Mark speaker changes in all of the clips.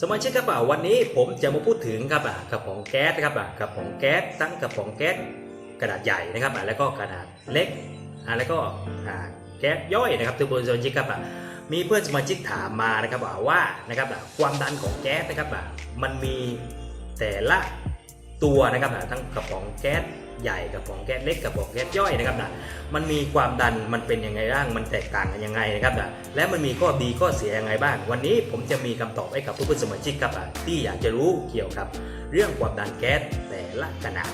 Speaker 1: สมาชิกครับวันนี้ผมจะมาพูดถึงครับอะกระป๋องแก๊สนะครับอะกระป๋องแก๊สทั้งกระป๋องแก๊สกระดาษใหญ่นะครับอะแล้วก็กระดาษเล็กอะแล้วก็อ่าแก๊สย่อยนะครับทุกคนสมาชิกครับอะมีเพื่อนสมาชิกถามมานะครับอะว่านะครับอะความดันของแก๊สนะครับอะมันมีแต่ละตัวนะครับอะทั้งกระป๋องแก๊ส ใหญ่กับของแก๊สเล็กกับของแก๊สย่อยนะครับนะมันมีความดันมันเป็นยังไงบ้างมันแตกต่างกันยังไงนะครับนะและมันมีข้อดีข้อเสียยังไงบ้าง วันนี้ผมจะมีคำตอบให้กับผู้สมาชิกครับที่อยากจะรู้เกี่ยวกับ เรื่องความดันแก๊สแต่ละขนาด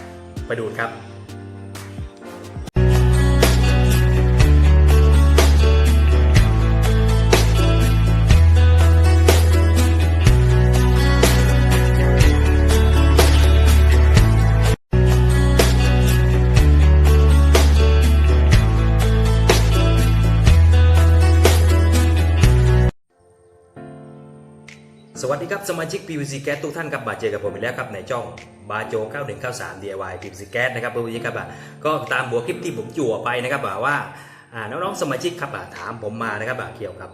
Speaker 1: ไปดูครับ วัสดีครับสมาชิก PVC Gas ทุกท่านครับมาเจอกับผมอีกแล้วครับในช่องบาโจ9193 DIY PVC Gas นะครับผู้ชมครับอะก็ตามหัวคลิปที่ผมจั่วไปนะครับอะว่าน้องๆสมาชิกครับถามผมมานะครับเกี่ยวกับ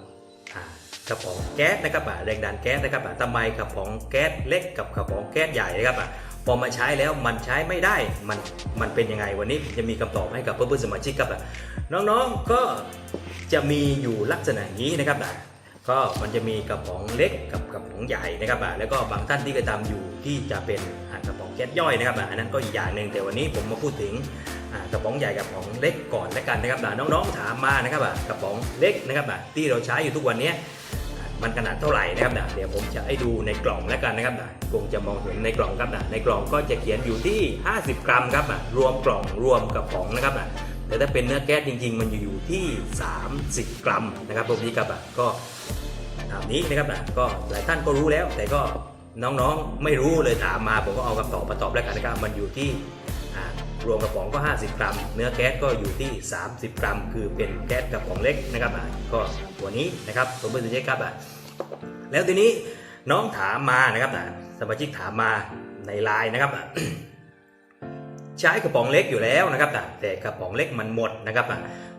Speaker 1: กระป๋องแก๊สนะครับแรงดันแก๊สนะครับทำไมกระป๋องแก๊สเล็กกับกระป๋องแก๊สใหญ่นะครับอะพอมาใช้แล้วมันใช้ไม่ได้มันมันเป็นยังไงวันนี้ผมจะมีคำตอบให้กับเพื่อนๆสมาชิกครับน้องๆก็จะมีอยู่ลักษณะนี้นะครับอะ ก็มันจะมีกระป๋องเล็กกับกระป๋องใหญ่นะครับอะแล้วก็บางท่านที่กระทำอยู่ที่จะเป็นอะกระป๋องแก๊สย่อยนะครับอะอันนั้นก็อีกอย่างหนึ่งแต่วันนี้ผมมาพูดถึงอะกระป๋องใหญ่กับกระป๋องเล็กก่อนแล้วกันนะครับอะน้องๆถามมานะครับอะกระป๋องเล็กนะครับอะที่เราใช้อยู่ทุกวันนี้มันขนาดเท่าไหร่นะครับอะเดี๋ยวผมจะให้ดูในกล่องแล้วกันนะครับอะคงจะมองเห็นในกล่องครับอะในกล่องก็จะเขียนอยู่ที่ 50 กรัมครับอะรวมกล่องรวมกระป๋องนะครับอะแต่ถ้าเป็นเนื้อแก๊สจริง ๆ มันอยู่ที่ 30 กรัมนะครับพวกนี้ครับอะก็ามนี้นะครับนะก็หลายท่านก็รู้แล้ว แต่ก็น้องๆไม่รู้เลยถามมาผมก็เอาคำตอบมาตอบแล้วกันนะครับมันอยู่ที่รวมกระป๋องก็ 50 กรัม เนื้อแก๊สก็อยู่ที่ 30 กรัม คือเป็นแก๊สกระป๋องเล็กนะครับอะก็ตัวนี้นะครับผมเป็นตัวเช็คครับอะแล้วทีนี้น้องถามมานะครับอะสมาชิกถามมาในไลน์นะครับ ใช้กระป๋องเล็กอยู่แล้วนะครับแต่กระป๋องเล็กมันหมดนะครับ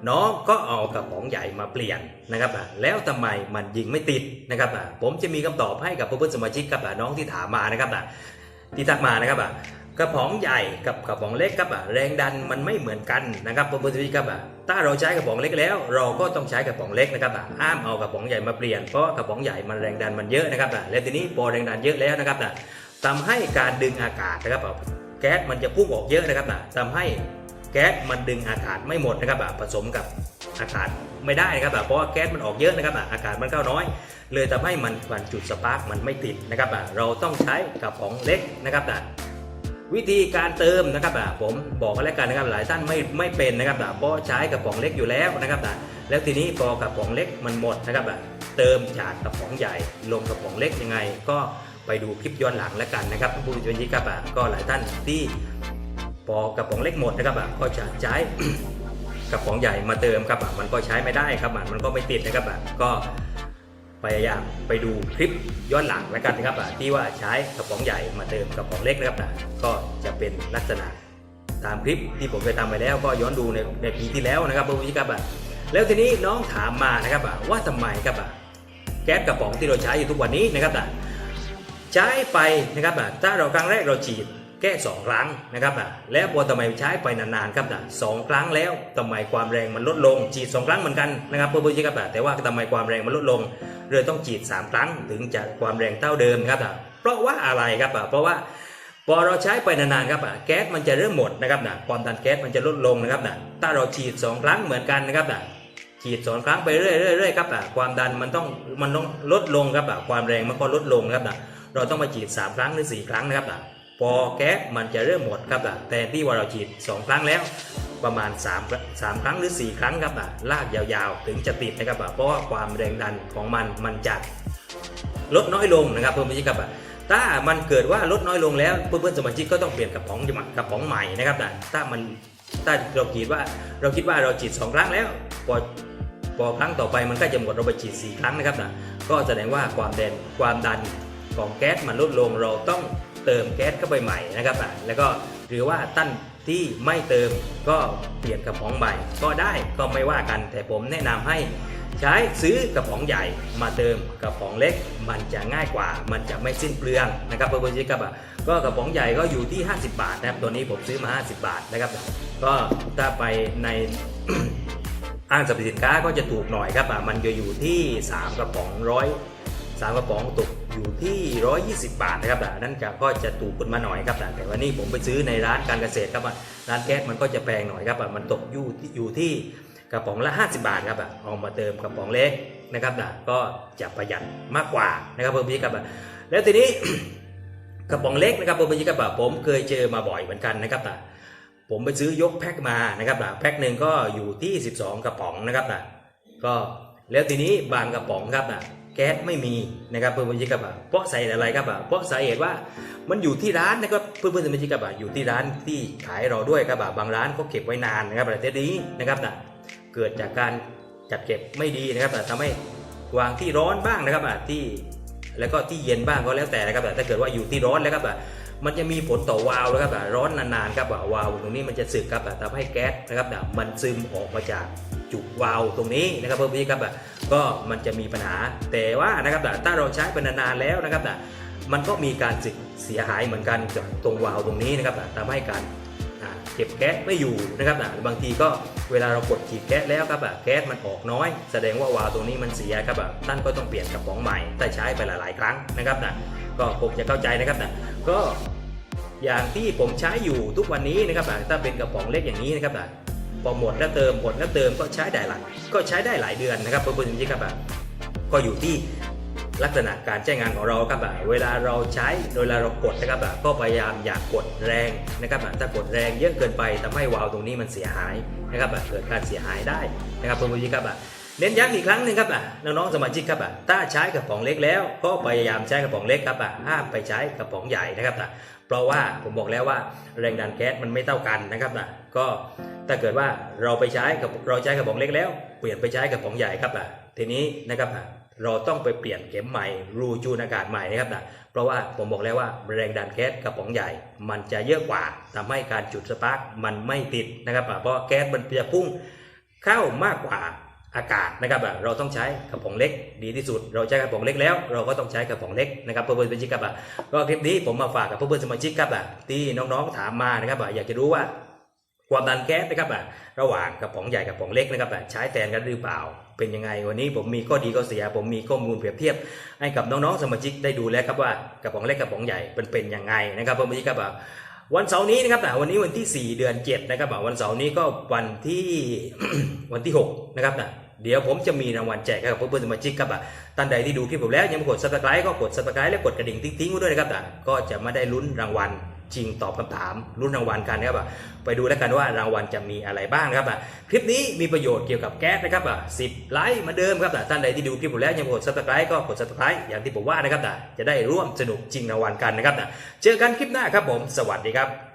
Speaker 1: น้องก็เอากระป๋องใหญ่มาเปลี่ยนนะครับแล้วทำไมมันยิงไม่ติดนะครับผมจะมีคำตอบให้กับเพื่อนสมาชิกกับน้องที่ถามมานะครับที่ทักมานะครับกระป๋องใหญ่กับกระป๋องเล็กครับแรงดันมันไม่เหมือนกันนะครับเพื่อนๆสมาชิกครับถ้าเราใช้กระป๋องเล็กแล้ว เราก็ต้องใช้กระป๋องเล็กนะครับอ้ามเอากระป๋องใหญ่มาเปลี่ยนเพราะกระป๋องใหญ่มันแรงดันมันเยอะนะครับและทีนี้พอแรงดันเยอะแล้วนะครับทำให้การดึงอากาศนะครับ แก๊สมันจะพุ่งออกเยอะนะครับอะทำให้แก๊สมันดึงอากาศไม่หมดนะครับผสมกับอากาศไม่ได้นะครับเพราะว่าแก๊สมันออกเยอะนะครับอะอากาศมันเข้าน้อย เลยทำให้มันมันจุดสปาร์กมันไม่ติดนะครับอะเราต้องใช้กระป๋องเล็กนะครับอะวิธีการเติมนะครับอะผมบอกกันแล้วกันนะครับหลายท่านไม่ไม่เป็นนะครับอะเพราะใช้กระป๋องเล็กอยู่แล้วนะครับอะแล้วทีนี้พอกระป๋องเล็กมันหมดนะครับอะเติมจากกระป๋องใหญ่ลงกระป๋องเล็กยังไง ก็ ไปดูคลิปย้อนหลังแล้วกันนะครับผู้ชมยิครับก็หลายท่านที่พอกระป๋องเล็กหมดนะครับก็จะใช้กระป๋องใหญ่มาเติมครับมันก็ใช้ไม่ได้ครับมันก็ไม่ติดนะครับก็พยายามไปดูคลิปย้อนหลังแล้วกันนะครับที่ว่าใช้กระป๋องใหญ่มาเติมกระป๋องเล็กนะครับก็จะเป็นลักษณะตามคลิปที่ผมเคยทำไปแล้วก็ย้อนดูในในปีที่แล้วนะครับผู้ชมครับอะแล้วทีนี้น้องถามมานะครับว่าทำไมครับแก๊สกระป๋องที่เราใช้อยู่ทุกวันนี้นะครับ ใช้ไปนะครับอะถ้าเราครั้งแรกเราฉีดแค่สองครั้งนะครับอะแล้วพอทำไมใช้ไปนานๆครับอะสองครั้งแล้วทำไมความแรงมันลดลงฉีดสองครั้งเหมือนกันนะครับเพื่อนๆครับอะแต่ว่าทำไมความแรงมันลดลงเลยต้องฉีดสามครั้งถึงจะความแรงเท่าเดิมครับอะเพราะว่าอะไรครับอะเพราะว่าพอเราใช้ไปนานๆครับอะแก๊สมันจะเริ่มหมดนะครับนะความดันแก๊สมันจะลดลงนะครับนะถ้าเราฉีดสองครั้งเหมือนกันนะครับนะฉีดสองครั้งไปเรื่อยๆครับอะความดันมันต้องมันต้องลดลงครับอะความแรงมันก็ลดลงครับนะ เราต้องมาฉีด 3 ครั้งหรือ 4 ครั้งนะครับนะพอแก๊สมันจะเริ่มหมดครับนะแต่ที่ว่าเราฉีด 2 ครั้งแล้ว ประมาณ 3 3 ครั้งหรือ 4 ครั้งครับนะลากยาวๆ ถึงจะติดนะครับนะเพราะว่าความแรงดันของมันมันจะลดน้อยลงนะครับเพื่อนๆครับนะถ้ามันเกิดว่าลดน้อยลงแล้วเพื่อนๆสมาชิกก็ต้องเปลี่ยนกระป๋องกระป๋องใหม่นะครับนะถ้ามันถ้าเราคิดว่าเราคิดว่าเราฉีด2ครั้งแล้วพอพอครั้งต่อไปมันก็จะหมดเราไปฉีด4ครั้งนะครับนะก็แสดงว่าความแดนความดัน ของแก๊สมันลดลงเราต้องเติมแก๊สเข้าไปใหม่นะครับอะแล้วก็หรือว่าท่านที่ไม่เติมก็เปลี่ยนกระป๋องใหม่ก็ได้ก็ไม่ว่ากัน แต่ผมแนะนำให้ใช้ซื้อกระป๋องใหญ่มาเติมกระป๋องเล็ก มันจะง่ายกว่า มันจะไม่สิ้นเปลืองนะครับเพื่อนๆครับก็กระป๋องใหญ่ก็อยู่ที่ 50 บาทนะครับตัวนี้ผมซื้อมา 50 บาทนะครับ ก็ถ้าไปในห้างสรรพสินค้าก็จะถูกหน่อยครับอะมันจะอยู่ที่ 3 กระป๋องร้อยสามกระป๋องตก อยู่ที่ 120 บาทนะครับอ่นั่นก็จะถูกขึ้นมาหน่อยครับแต่วันนี้ผมไปซื้อในร้านการเกษตรครับร้านแก๊สมันก็จะแพงหน่อยครับมันตกอยู่ที่อยู่ที่กระป๋องละ 50 บาทครับอะเอามาเติมกระป๋องเล็กนะครับก็จะประหยัดมากกว่านะครับเพื่อนพี่ครับแล้วทีนี้กระป๋องเล็กนะครับเพื่อนพี่ครับผมเคยเจอมาบ่อยเหมือนกันนะครับผมไปซื้อยกแพ็คมานะครับแพ็คหนึ่งก็อยู่ที่ 12 กระป๋องนะครับก็แล้วทีนี้บางกระป๋องครับนะ แก๊สไม่มีนะครับเพื่อนๆครับอะเพราะใส่อะไรครับเพราะสาเหตุว่ามันอยู่ที่ร้านนะครับเพื่อนๆสมาชิกครับอะอยู่ที่ร้านที่ขายเราด้วยครับบางร้านก็เก็บไว้นานนะครับแต่ทีนี้นะครับนะเกิดจากการจัดเก็บไม่ดีนะครับแต่ทำให้วางที่ร้อนบ้างนะครับอะที่แล้วก็ที่เย็นบ้างก็แล้วแต่นะครับแต่ถ้าเกิดว่าอยู่ที่ร้อนแล้วครับอะมันจะมีผลต่อวาล์วนะครับอะร้อนนานๆครับอะวาล์วตรงนี้มันจะสึกครับอะทำให้แก๊สนะครับอะมันซึมออกมาจาก จุกวาล์วตรงนี้นะครับเพื่อนพี่ครับก็มันจะมีปัญหา แต่ว่านะครับอะถ้าเราใช้ไปนานๆแล้วนะครับอะมันก็มีการสึกเสียหายเหมือนกันจากตรงวาล์วตรงนี้นะครับอะทำให้การเก็บแก๊สไม่อยู่นะครับอะบางทีก็เวลาเรากดฉีดแก๊สแล้วครับอะแก๊สมันออกน้อย แสดงว่าวาล์วตรงนี้มันเสียครับท่านก็ต้องเปลี่ยนกระป๋องใหม่ถ้าใช้ไปหลาย ๆ ครั้งนะครับนะก็คงจะเข้าใจนะครับนะก็อย่างที่ผมใช้อยู่ทุกวันนี้นะครับถ้าเป็นกระป๋องเล็กอย่างนี้นะครับอะ พอหมดแล้วเติมหมดแล้วเติมก็ใช้ได้หลายก็ใช้ได้หลายเดือนนะครับเพื่อนๆที่ครับก็อยู่ที่ลักษณะการใช้งานของเราครับเวลาเราใช้เวลาเรากดนะครับก็พยายามอย่ากกดแรงนะครับถ้ากดแรงเยอะเกินไปทำให้วาล์วตรงนี้มันเสียหายนะครับเกิดการเสียหายได้นะครับเพื่อนๆที่ครับเน้นย้ำอีกครั้งหนึ่งครับน้องๆสมาชิกครับถ้าใช้กระป๋องเล็กแล้ว ก็พยายามใช้กระป๋องเล็กครับห้ามไปใช้กระป๋องใหญ่นะครับอ่เพราะว่าผมบอกแล้วว่าแรงดันแก๊สมันไม่เท่ากันนะครับ ก็ถ้าเกิดว่าเราไปใช้กับเราใช้กระป๋องเล็กแล้ว เปลี่ยนไปใช้กระป๋องใหญ่ครับอะทีนี้นะครับอะเราต้องไปเปลี่ยนเข็มใหม่รูจูนอากาศใหม่นะครับอะเพราะว่าผมบอกแล้วว่าแรงดันแก๊สกระป๋องใหญ่ มันจะเยอะกว่าทำให้การจุดสปาร์กมันไม่ติดนะครับอะเพราะแก๊สมันจะพุ่งเข้ามากกว่าอากาศนะครับอะเราต้องใช้กระป๋องเล็กดีที่สุด เราใช้กระป๋องเล็กแล้ว เราก็ต้องใช้กระป๋องเล็กนะครับเพื่อนๆสมาชิกครับอะก็คลิปนี้ผมมาฝากกับเพื่อนๆสมาชิกครับอะที่น้องๆถามมานะครับอะอยากจะรู้ว่า ความดันแก๊สนะครับอะระหว่างกระป๋องใหญ่กับกระป๋องเล็กนะครับอะใช้แทนกันหรือเปล่า เป็นยังไงวันนี้ผมมีข้อดีข้อเสีย ผมมีข้อมูลเปรียบเทียบ ให้กับน้องๆสมาชิกได้ดูแล้วครับว่ากระป๋องเล็กกระป๋องใหญ่เป็นเป็นยังไงนะครับเพื่อนๆสมาชิกครับอะวันเสาร์นี้นะครับอะวันนี้วันที่ 4 เดือน 7 นะครับอะวันเสาร์นี้ก็วันที่วันที่ 6 นะครับนะเดี๋ยวผมจะมีรางวัลแจกให้กับเพื่อนๆสมาชิกครับอะท่านใดที่ดูคลิปผมแล้วยังไม่กด subscribe ก็กด subscribe และกดกระดิ่งติ๊งๆไว้ด้วยนะครับอะก็จะไม่ได้ลุ้นรางวัล จริงตอบคำถามรุ่นรางวัลกันนะครับไปดูแล้วกันว่ารางวัลจะมีอะไรบ้างครับคลิปนี้มีประโยชน์เกี่ยวกับแก๊สนะครับสิบไลค์มาเดิมครับท่านใดที่ดูคลิปผมแล้วยังไม่กด subscribe ก็กด subscribe อย่างที่ผมว่านะครับจะได้ร่วมสนุกจริงรางวัลกันนะครับเจอกันคลิปหน้าครับผม สวัสดีครับ